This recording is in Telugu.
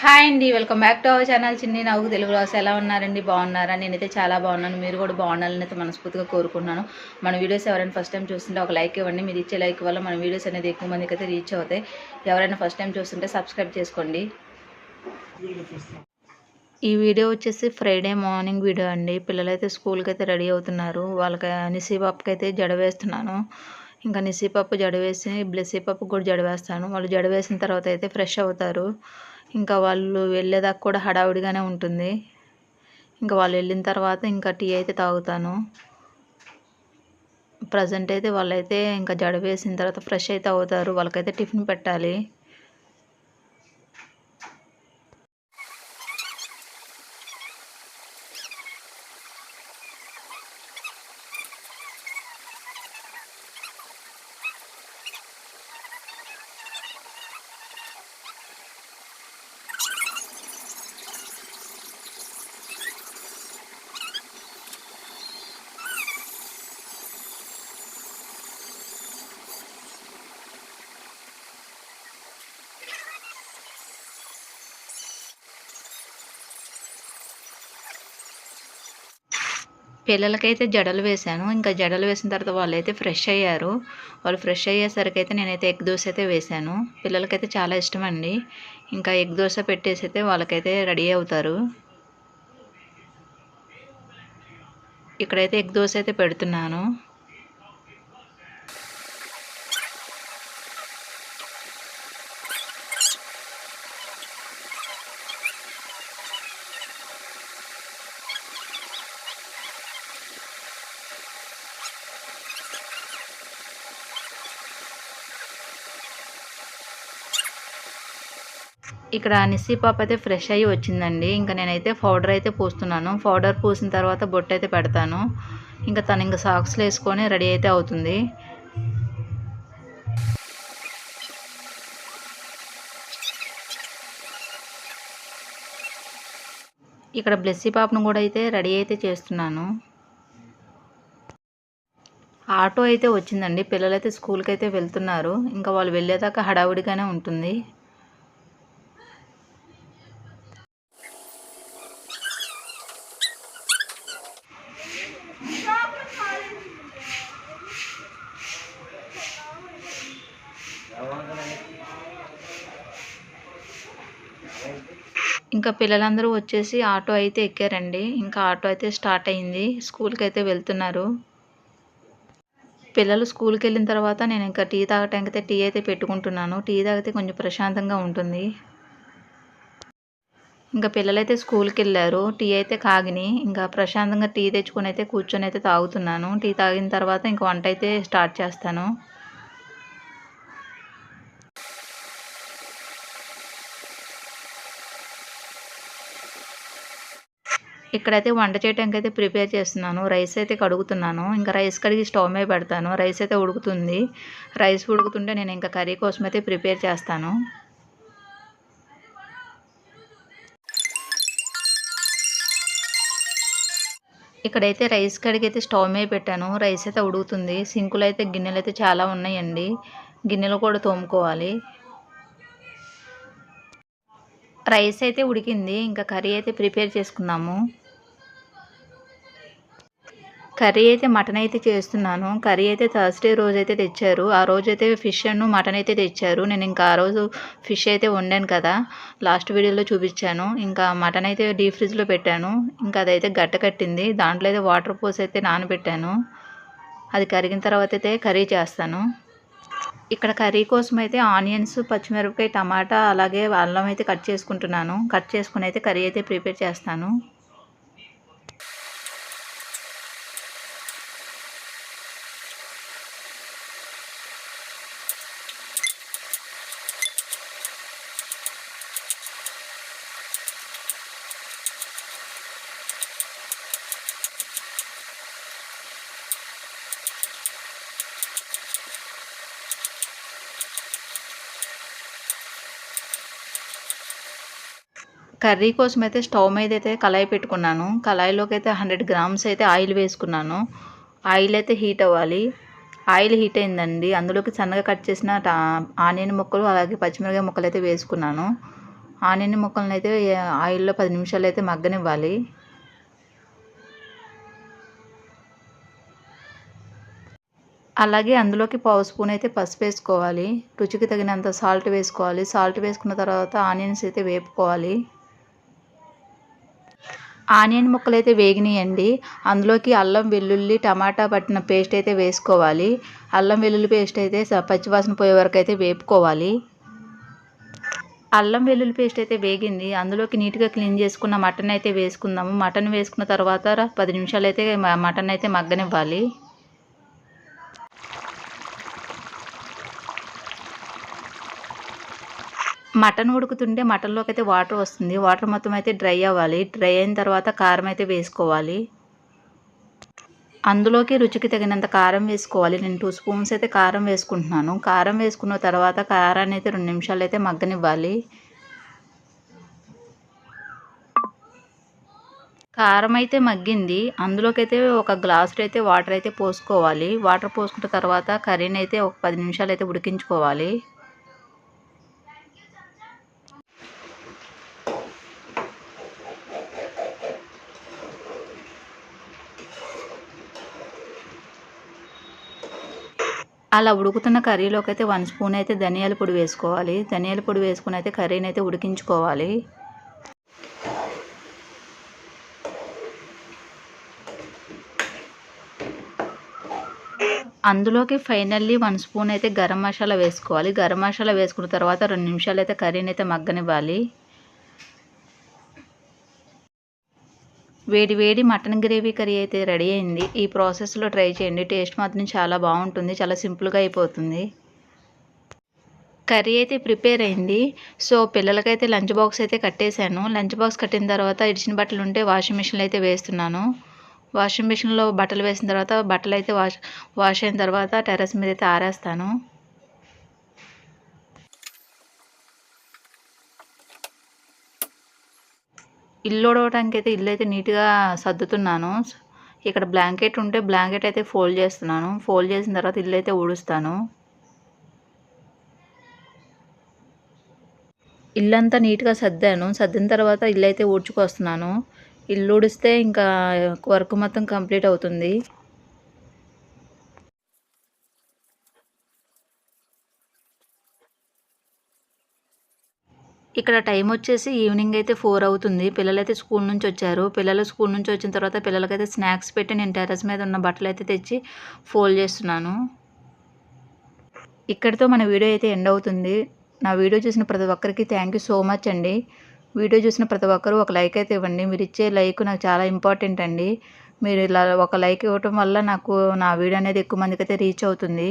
హాయ్ అండి welcome back to our channel. Chinni నవ్వుకు Telugu రాసి ఎలా ఉన్నారండి? బాగున్నారా? నేనైతే చాలా బాగున్నాను. మీరు కూడా బాగుండాలని అయితే మనస్ఫూర్తిగా కోరుకుంటున్నాను. మన వీడియోస్ ఎవరైనా ఫస్ట్ టైం చూస్తుంటే ఒక లైక్ ఇవ్వండి. మీరు ఇచ్చే లైక్ వల్ల మన వీడియోస్ అనేది ఎక్కువ మందికి అయితే రీచ్ అవుతాయి. ఎవరైనా ఫస్ట్ టైం చూస్తుంటే సబ్స్క్రైబ్ చేసుకోండి. ఈ వీడియో వచ్చేసి ఫ్రైడే మార్నింగ్ వీడియో అండి. పిల్లలైతే స్కూల్కి అయితే రెడీ అవుతున్నారు. వాళ్ళకి నిసీబాప్కి అయితే జడ వేస్తున్నాను. ఇంకా నిసీపప్పు జడ వేసి బ్లెస్సీపప్పు కూడా జడ వేస్తాను. వాళ్ళు జడ వేసిన తర్వాత అయితే ఫ్రెష్ అవుతారు. ఇంకా వాళ్ళు వెళ్ళేదాకా కూడా హడావుడిగానే ఉంటుంది. ఇంకా వాళ్ళు వెళ్ళిన తర్వాత ఇంకా టీ అయితే తాగుతాను. ప్రజెంట్ అయితే వాళ్ళైతే ఇంకా జడ వేసిన తర్వాత ఫ్రెష్ అయితే అవుతారు. వాళ్ళకైతే టిఫిన్ పెట్టాలి. పిల్లలకైతే జడలు వేశాను. ఇంకా జడలు వేసిన తర్వాత వాళ్ళైతే ఫ్రెష్ అయ్యారు. వాళ్ళు ఫ్రెష్ అయ్యేసరికి అయితే నేనైతే ఎగ్ దోశ అయితే వేశాను. పిల్లలకైతే చాలా ఇష్టం అండి ఇంకా ఎగ్ దోశ పెట్టేసి అయితే వాళ్ళకైతే రెడీ అవుతారు. ఇక్కడైతే ఎగ్ దోశ అయితే పెడుతున్నాను. ఇక్కడ నిస్సీ పాప అయితే ఫ్రెష్ అయ్యి వచ్చిందండి. ఇంకా నేనైతే పౌడర్ అయితే పూస్తున్నాను. పౌడర్ పూసిన తర్వాత బొట్టు అయితే పెడతాను. ఇంకా తను ఇంకా సాక్స్లు వేసుకొని రెడీ అయితే అవుతుంది. ఇక్కడ బ్లెస్సీ పాపను కూడా అయితే రెడీ అయితే చేస్తున్నాను. ఆటో అయితే వచ్చిందండి. పిల్లలైతే స్కూల్కి అయితే వెళ్తున్నారు. ఇంకా వాళ్ళు వెళ్ళేదాకా హడావుడిగానే ఉంటుంది. ఇంకా పిల్లలందరూ వచ్చేసి ఆటో అయితే ఎక్కారండి. ఇంకా ఆటో అయితే స్టార్ట్ అయింది. స్కూల్కి అయితే వెళ్తున్నారు. పిల్లలు స్కూల్కి వెళ్ళిన తర్వాత నేను ఇంకా టీ తాగటానికి అయితే టీ అయితే పెట్టుకుంటున్నాను. టీ తాగితే కొంచెం ప్రశాంతంగా ఉంటుంది. ఇంకా పిల్లలైతే స్కూల్కి వెళ్ళారు టీ అయితే కాగిని. ఇంకా ప్రశాంతంగా టీ తెచ్చుకొని అయితే కూర్చొని అయితే తాగుతున్నాను. టీ తాగిన తర్వాత ఇంకా వంట అయితే స్టార్ట్ చేస్తాను. ఇక్కడైతే వంట చేయడానికి అయితే ప్రిపేర్ చేస్తున్నాను. రైస్ అయితే కడుగుతున్నాను. ఇంకా రైస్ కడిగి స్టవ్ మీద పెడతాను. రైస్ అయితే ఉడుకుతుంది. రైస్ ఉడుకుతుంటే నేను ఇంకా కర్రీ కోసం అయితే ప్రిపేర్ చేస్తాను. ఇక్కడైతే రైస్ కడిగి అయితే స్టవ్ మీద పెట్టాను. రైస్ అయితే ఉడుకుతుంది. సింకులు అయితే గిన్నెలు అయితే చాలా ఉన్నాయండి. గిన్నెలు కూడా తోముకోవాలి. రైస్ అయితే ఉడికింది. ఇంకా కర్రీ అయితే ప్రిపేర్ చేసుకున్నాము కర్రీ అయితే మటన్ అయితే చేస్తున్నాను. కర్రీ అయితే థర్స్డే రోజు అయితే తెచ్చారు. ఆ రోజు అయితే ఫిష్ అండ్ మటన్ అయితే తెచ్చారు. నేను ఇంకా ఆ రోజు ఫిష్ అయితే వండాను కదా. లాస్ట్ వీడియోలో చూపించాను. ఇంకా మటన్ అయితే డీప్ ఫ్రిడ్జ్లో పెట్టాను. ఇంకా అదైతే గట్ట కట్టింది. దాంట్లో అయితే వాటర్ పోసి అయితే నానబెట్టాను. అది కరిగిన తర్వాత అయితే కర్రీ చేస్తాను. ఇక్కడ కర్రీ కోసం అయితే ఆనియన్స్ పచ్చిమిరపకాయ టమాటా అలాగే అల్లం అయితే కట్ చేసుకుంటున్నాను. కట్ చేసుకుని అయితే కర్రీ అయితే ప్రిపేర్ చేస్తాను. కర్రీ కోసం అయితే స్టవ్ మీద అయితే కళాయి పెట్టుకున్నాను. కళాయిలోకి అయితే హండ్రెడ్ గ్రామ్స్ అయితే ఆయిల్ వేసుకున్నాను. ఆయిల్ అయితే హీట్ అవ్వాలి. ఆయిల్ హీట్ అయిందండి. అందులోకి సన్నగా కట్ చేసిన ఆనియన్ ముక్కలు అలాగే పచ్చిమిరపకాయ ముక్కలు అయితే వేసుకున్నాను. ఆనియన్ ముక్కలను అయితే ఆయిల్లో పది నిమిషాలు అయితే మగ్గనివ్వాలి. అలాగే అందులోకి పావు స్పూన్ అయితే పసుపు వేసుకోవాలి. రుచికి తగినంత సాల్ట్ వేసుకోవాలి. సాల్ట్ వేసుకున్న తర్వాత ఆనియన్స్ అయితే వేపుకోవాలి. ఆనియన్ ముక్కలు అయితే వేగినాయండి. అందులోకి అల్లం వెల్లుల్లి టమాటా పట్టిన పేస్ట్ అయితే వేసుకోవాలి. అల్లం వెల్లుల్లి పేస్ట్ అయితే పచ్చివాసన పోయే వరకు అయితే వేపుకోవాలి. అల్లం వెల్లుల్లి పేస్ట్ అయితే వేగింది. అందులోకి నీట్గా క్లీన్ చేసుకున్న మటన్ అయితే వేసుకుందాము. మటన్ వేసుకున్న తర్వాత పది నిమిషాలు అయితే మటన్ అయితే మగ్గనివ్వాలి. మటన్ ఉడుకుతుంటే మటన్లోకి అయితే వాటర్ వస్తుంది. వాటర్ మొత్తం అయితే డ్రై అవ్వాలి. డ్రై అయిన తర్వాత కారం అయితే వేసుకోవాలి. అందులోకి రుచికి తగినంత కారం వేసుకోవాలి. నేను టూ స్పూన్స్ అయితే కారం వేసుకుంటున్నాను. కారం వేసుకున్న తర్వాత కారాన్ని అయితే రెండు నిమిషాలు అయితే మగ్గనివ్వాలి. కారం అయితే మగ్గింది. అందులోకి అయితే ఒక గ్లాసుడు అయితే వాటర్ అయితే పోసుకోవాలి. వాటర్ పోసుకున్న తర్వాత కర్రీని అయితే ఒక పది నిమిషాలు అయితే ఉడికించుకోవాలి. అలా ఉడుకుతున్న కర్రీలోకి అయితే వన్ స్పూన్ అయితే ధనియాల పొడి వేసుకోవాలి. ధనియాల పొడి వేసుకుని అయితే కర్రీని అయితే ఉడికించుకోవాలి. అందులోకి ఫైనల్లీ వన్ స్పూన్ అయితే గరం మసాలా వేసుకోవాలి. గరం మసాలా వేసుకున్న తర్వాత రెండు నిమిషాలు అయితే కర్రీని అయితే మగ్గనివ్వాలి. వేడి వేడి మటన్ గ్రేవీ కర్రీ అయితే రెడీ అయింది. ఈ ప్రాసెస్లో ట్రై చేయండి. టేస్ట్ మాత్రం చాలా బాగుంటుంది. చాలా సింపుల్గా అయిపోతుంది. కర్రీ అయితే ప్రిపేర్ అయింది. సో పిల్లలకైతే లంచ్ బాక్స్ అయితే కట్టేశాను. లంచ్ బాక్స్ కట్టిన తర్వాత ఇడిచిన బట్టలు ఉంటే వాషింగ్ మిషన్లో అయితే వేస్తున్నాను. వాషింగ్ మిషన్లో బట్టలు వేసిన తర్వాత బట్టలు అయితే వాష్ వాష్ అయిన తర్వాత టెర్రస్ మీద అయితే ఆరేస్తాను. ఇల్లు ఉడవడానికి అయితే ఇల్లు అయితే నీట్గా సర్దుతున్నాను. ఇక్కడ బ్లాంకెట్ ఉంటే బ్లాంకెట్ అయితే ఫోల్డ్ చేస్తున్నాను. ఫోల్డ్ చేసిన తర్వాత ఇల్లు అయితే ఊడుస్తాను. ఇల్లంతా నీట్గా సర్దాను. సర్దిన తర్వాత ఇల్లు అయితే ఊడ్చుకొస్తున్నాను. ఇల్లు ఊడిస్తే ఇంకా వర్క్ మొత్తం కంప్లీట్ అవుతుంది. ఇక్కడ టైం వచ్చేసి ఈవినింగ్ అయితే ఫోర్ అవుతుంది. పిల్లలైతే స్కూల్ నుంచి వచ్చారు. పిల్లలు స్కూల్ నుంచి వచ్చిన తర్వాత పిల్లలకైతే స్నాక్స్ పెట్టి నేను టెర్రస్ మీద ఉన్న బట్టలు అయితే తెచ్చి ఫోల్డ్ చేస్తున్నాను. ఇక్కడితో మన వీడియో అయితే ఎండ్ అవుతుంది. నా వీడియో చూసిన ప్రతి ఒక్కరికి థ్యాంక్ యూ సో మచ్ అండి. వీడియో చూసిన ప్రతి ఒక్కరు ఒక లైక్ అయితే ఇవ్వండి. మీరు ఇచ్చే లైక్ నాకు చాలా ఇంపార్టెంట్ అండి. మీరు ఇలా ఒక లైక్ ఇవ్వటం వల్ల నాకు నా వీడియో అనేది ఎక్కువ మందికి అయితే రీచ్ అవుతుంది.